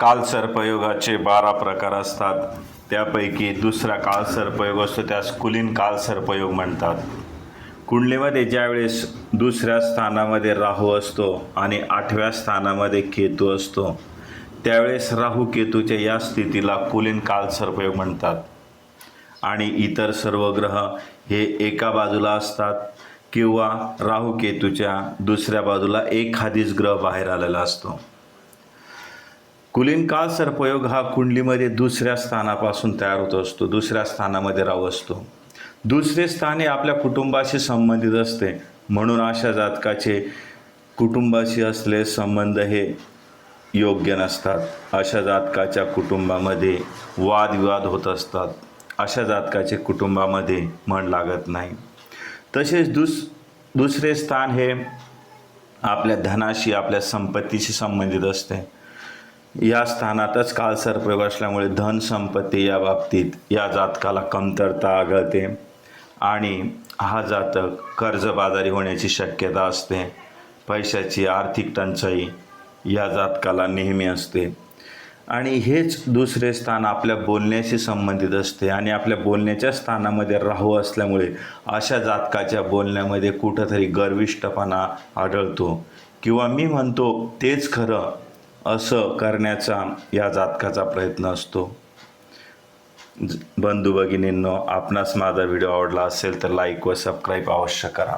काल सर्पयोगाचे बारा प्रकार असतात. त्यापैकी दुसरा काल सर्पयोग असतो त्यास कुलीन काल सर्पयोग म्हणतात. कुंडलीमध्ये ज्यावेळेस दुसऱ्या स्थानामध्ये राहू असतो आणि आठव्या स्थानामध्ये केतू असतो त्यावेळेस राहू केतूच्या या स्थितीला कुलीन काल सर्पयोग म्हणतात. आणि इतर सर्व ग्रह हे एका बाजूला असतात किंवा राहू केतूच्या दुसऱ्या बाजूला एखादीच ग्रह बाहेर आलेला असतो. कुलीन काल सर्पयोग हा कुंडलीमध्ये दुसऱ्या स्थानापासून तयार होत असतो. दुसऱ्या स्थानामध्ये राहू असतो. दुसरे स्थान हे आपल्या कुटुंबाशी संबंधित असते. म्हणून अशा जातकाचे कुटुंबाशी असलेले संबंध हे योग्य नसतात. अशा जातकाच्या कुटुंबामध्ये वादविवाद होत असतात. अशा जातकाचे कुटुंबामध्ये मन लागत नाही. तसेच दुस दुसरे स्थान हे आपल्या धनाशी आपल्या संपत्तीशी संबंधित असते. या स्थानातच कालसर्पयोग असल्यामुळे धन संपत्ती या बाबतीत या जातकाला कमतरता आढळते आणि हा जातक कर्जबाजारी होण्याची शक्यता असते. पैशाची आर्थिक टंचाई या जातकाला नेहमी असते. आणि हेच दुसरे स्थान आपल्या बोलण्याशी संबंधित असते आणि आपल्या बोलण्याच्या स्थानामध्ये राहू असल्यामुळे अशा जातकाच्या बोलण्यामध्ये कुठंतरी गर्विष्टपणा आढळतो. किंवा मी म्हणतो तेच खरं असं करण्याचा या जातकाचा प्रयत्न असतो. ज- बंधू भगिनींनो आपणास माझा व्हिडिओ आवडला असेल तर लाईक व सबस्क्राईब अवश्य करा.